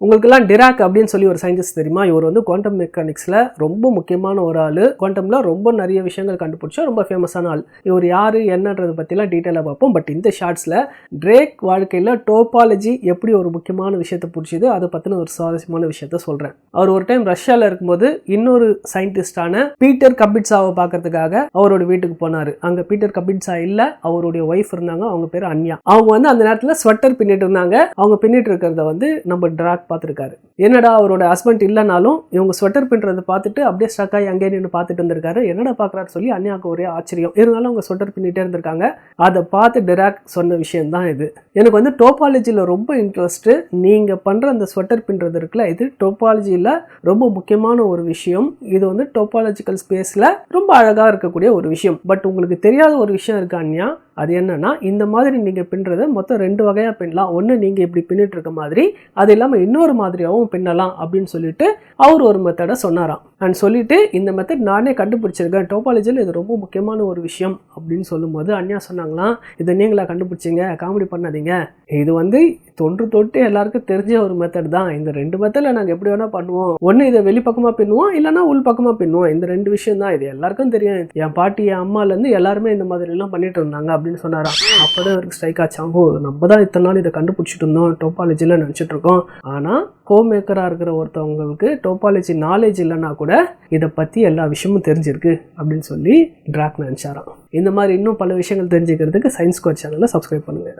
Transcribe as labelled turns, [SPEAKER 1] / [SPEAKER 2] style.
[SPEAKER 1] உங்களுக்கெல்லாம் டிராக் அப்படின்னு சொல்லி ஒரு சயின்டிஸ்ட் தெரியுமா? இவர் வந்து குவாண்டம் மெக்கானிக்ஸில் ரொம்ப முக்கியமான ஒரு ஆள். குவாண்டமில் ரொம்ப நிறைய விஷயங்கள் கண்டுபிடிச்ச ரொம்ப ஃபேமஸான ஆள். இவர் யார் என்னன்றதை பற்றிலாம் டீட்டெயிலாக பார்ப்போம். பட் இந்த ஷார்ட்ஸில் ட்ரேக் வாழ்க்கையில் டோபாலஜி எப்படி ஒரு முக்கியமான விஷயத்தை பிடிச்சிது அதை பற்றின ஒரு சுவாரஸ்யமான விஷயத்த சொல்கிறேன் அவர் ஒரு டைம் ரஷ்யாவில் இருக்கும்போது இன்னொரு சயின்டிஸ்டான பீட்டர் கபிட்ஸாவை பார்க்கறதுக்காக அவரோட வீட்டுக்கு போனார். அங்கே பீட்டர் கபிட்ஸா இல்லை அவருடைய ஒய்ஃப் இருந்தாங்க. அவங்க பேர் அன்யா. அவங்க வந்து அந்த நேரத்தில் ஸ்வெட்டர் பின்னிட்டு இருந்தாங்க. அவங்க பின்னிட்டு இருக்கிறத வந்து நம்ம ட்ராக் பார்த்துருக்காரு. என்னடா அவரோட ஹஸ்பண்ட் இல்லைனாலும் இவங்க ஸ்வெட்டர் பின்னுறதை பார்த்துட்டு அப்படியே ஸ்ட்ரக் ஆகி அங்கேயே நின்று பார்த்துட்டு இருந்திருக்காரு என்னடா பார்க்குறாரு சொல்லி அன்யாவுக்கு ஒரே ஆச்சரியம். இருந்தாலும் அவங்க ஸ்வெட்டர் பின்னிட்டே இருந்திருக்காங்க. அதை பார்த்து டிராக் சொன்ன விஷயம் தான் இது. எனக்கு வந்து டோபாலஜியில் ரொம்ப இன்ட்ரெஸ்ட்டு நீங்கள் பண்ணுற அந்த ஸ்வெட்டர் பின்னுறது இருக்குல்ல இது டோபாலஜியில் ரொம்ப முக்கியமான ஒரு விஷயம். இது வந்து டோபாலஜிக்கல் ஸ்பேஸில் ரொம்ப அழகாக இருக்கக்கூடிய ஒரு விஷயம். பட் உங்களுக்கு தெரியாத ஒரு விஷயம் இருக்கு அன்யா. அது என்னென்னா இந்த மாதிரி நீங்கள் பின்னுறதை மொத்தம் ரெண்டு வகையாக பின்னலாம். ஒன்று நீங்கள் இப்படி பின்னிட்டு இருக்க மாதிரி அது இல்லாமல் இன்னொரு மாதிரியாகவும் பின்னலாம் அப்படின்னு சொல்லிட்டு அவர் ஒரு மெத்தடை சொன்னாராம். நான் சொல்லிவிட்டு இந்த மெத்தட் நானே கண்டுபிடிச்சிருக்கேன். டோபாலஜியில் இது ரொம்ப முக்கியமான ஒரு விஷயம் அப்படின்னு சொல்லும்போது அன்யா சொன்னாங்களாம் இதை நீங்களா கண்டுபிடிச்சிங்க காமெடி பண்ணாதீங்க. இது வந்து தொன்று தொட்டு எல்லாருக்கும் தெரிஞ்ச ஒரு மெத்தட் தான். இந்த ரெண்டு மெத்தடில் நாங்கள் எப்படி வேணால் பண்ணுவோம். ஒன்று இதை வெளிப்பக்கமாக பின்னுவோம் இல்லைன்னா உள் பக்கமாக பின்னுவோம். இந்த ரெண்டு விஷயம் தான். இது எல்லாருக்கும் தெரியும். என் பாட்டி என் அம்மாலேருந்து எல்லாருமே இந்த மாதிரிலாம் பண்ணிட்டு இருந்தாங்க அப்படின்னு சொன்னாராம். அப்போதான் அவருக்கு ஸ்ட்ரைக் ஆச்சாம் ஓ நம்ம தான் இத்தனை நாள் இதை கண்டுபிடிச்சிட்டு இருந்தோம் டோபாலஜியில் நினச்சிட்டு இருக்கோம். ஆனால் கோ மேக்கராக இருக்கிற ஒருத்தவங்களுக்கு டோபாலஜி நாலேஜ் இல்லைன்னா கூட இதை பற்றி எல்லா விஷயமும் தெரிஞ்சிருக்கு அப்படின்னு சொல்லி ட்ராக் நினச்சாராம் இந்த மாதிரி இன்னும் பல விஷயங்கள் தெரிஞ்சுக்கிறதுக்கு சயின்ஸ் கோர் சேனலை சப்ஸ்கிரைப் பண்ணுங்கள்